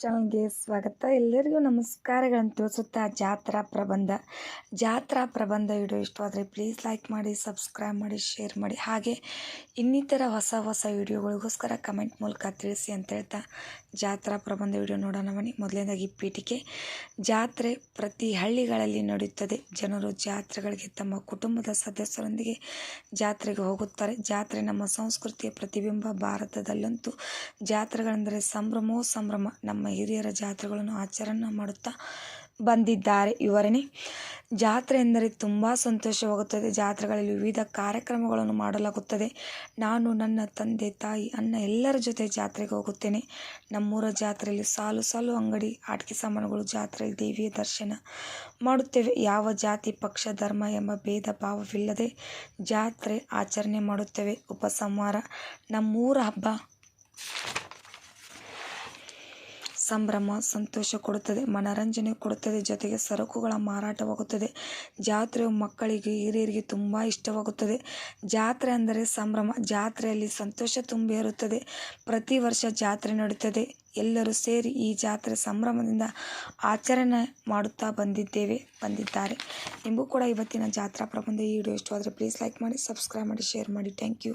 ಚಾನಲ್ಗೆ ಸ್ವಾಗತ. ಎಲ್ಲರಿಗೂ ನಮಸ್ಕಾರಗಳನ್ನು ತಿಳಿಸುತ್ತಾ ಜಾತ್ರಾ ಪ್ರಬಂಧ. ಜಾತ್ರಾ ಪ್ರಬಂಧ ವಿಡಿಯೋ ಇಷ್ಟವಾದರೆ ಪ್ಲೀಸ್ ಲೈಕ್ ಮಾಡಿ ಸಬ್ಸ್ಕ್ರೈಬ್ ಮಾಡಿ ಶೇರ್ ಮಾಡಿ. ಹಾಗೆ ಇನ್ನಿತರ ಹೊಸ ಹೊಸ ವಿಡಿಯೋಗಳಿಗೋಸ್ಕರ ಕಮೆಂಟ್ ಮೂಲಕ ತಿಳಿಸಿ ಅಂತ ಹೇಳ್ತಾ ಜಾತ್ರಾ ಪ್ರಬಂಧ ವಿಡಿಯೋ ನೋಡೋಣ ಬನ್ನಿ. ಮೊದಲನೇದಾಗಿ ಪೀಠಿಕೆ. ಜಾತ್ರೆ ಪ್ರತಿ ಹಳ್ಳಿಗಳಲ್ಲಿ ನಡೆಯುತ್ತದೆ. ಜನರು ಜಾತ್ರೆಗಳಿಗೆ ತಮ್ಮ ಕುಟುಂಬದ ಸದಸ್ಯರೊಂದಿಗೆ ಜಾತ್ರೆಗೆ ಹೋಗುತ್ತಾರೆ. ಜಾತ್ರೆ ನಮ್ಮ ಸಂಸ್ಕೃತಿಯ ಪ್ರತಿಬಿಂಬ ಭಾರತದಲ್ಲಂತೂ ಜಾತ್ರೆಗಳೆಂದರೆ ಸಂಭ್ರಮೋ ಸಂಭ್ರಮ. ನಮ್ಮ ಹಿರಿಯರ ಜಾತ್ರೆಗಳನ್ನು ಆಚರಣೆ ಮಾಡುತ್ತಾ ಬಂದಿದ್ದಾರೆ. ಇವರೇ ಜಾತ್ರೆ ಎಂದರೆ ತುಂಬ ಸಂತೋಷವಾಗುತ್ತದೆ. ಜಾತ್ರೆಗಳಲ್ಲಿ ವಿವಿಧ ಕಾರ್ಯಕ್ರಮಗಳನ್ನು ಮಾಡಲಾಗುತ್ತದೆ. ನಾನು, ನನ್ನ ತಂದೆ, ತಾಯಿ, ಅಣ್ಣ ಎಲ್ಲರ ಜೊತೆ ಜಾತ್ರೆಗೆ ಹೋಗುತ್ತೇನೆ. ನಮ್ಮೂರ ಜಾತ್ರೆಯಲ್ಲಿ ಸಾಲು ಸಾಲು ಅಂಗಡಿ ಆಟಿಕೆ ಸಾಮಾನುಗಳು, ಜಾತ್ರೆಯಲ್ಲಿ ದೇವಿಯ ದರ್ಶನ ಮಾಡುತ್ತೇವೆ. ಯಾವ ಜಾತಿ, ಪಕ್ಷ, ಧರ್ಮ ಎಂಬ ಭೇದ ಭಾವವಿಲ್ಲದೆ ಜಾತ್ರೆ ಆಚರಣೆ ಮಾಡುತ್ತೇವೆ. ಉಪಸಂಹಾರ, ನಮ್ಮೂರ ಹಬ್ಬ. ಸಂಭ್ರಮ, ಸಂತೋಷ ಕೊಡುತ್ತದೆ, ಮನರಂಜನೆ ಕೊಡುತ್ತದೆ, ಜೊತೆಗೆ ಸರಕುಗಳ ಮಾರಾಟವಾಗುತ್ತದೆ. ಜಾತ್ರೆಯು ಮಕ್ಕಳಿಗೆ, ಹಿರಿಯರಿಗೆ ತುಂಬ ಇಷ್ಟವಾಗುತ್ತದೆ. ಜಾತ್ರೆ ಅಂದರೆ ಸಂಭ್ರಮ. ಜಾತ್ರೆಯಲ್ಲಿ ಸಂತೋಷ ತುಂಬಿ ಇರುತ್ತದೆ ಪ್ರತಿ ವರ್ಷ ಜಾತ್ರೆ ನಡೆಯುತ್ತದೆ ಎಲ್ಲರೂ ಸೇರಿ ಈ ಜಾತ್ರೆ ಸಂಭ್ರಮದಿಂದ ಆಚರಣೆ ಮಾಡುತ್ತಾ ಬಂದಿದ್ದೇವೆ, ಬಂದಿದ್ದಾರೆ. ನಿಮಗೂ ಕೂಡ ಇವತ್ತಿನ ಜಾತ್ರಾ ಪ್ರಬಂಧ ಈ ವಿಡಿಯೋ ಇಷ್ಟವಾದರೆ ಪ್ಲೀಸ್ ಲೈಕ್ ಮಾಡಿ ಸಬ್ಸ್ಕ್ರೈಬ್ ಮಾಡಿ ಶೇರ್ ಮಾಡಿ. Thank you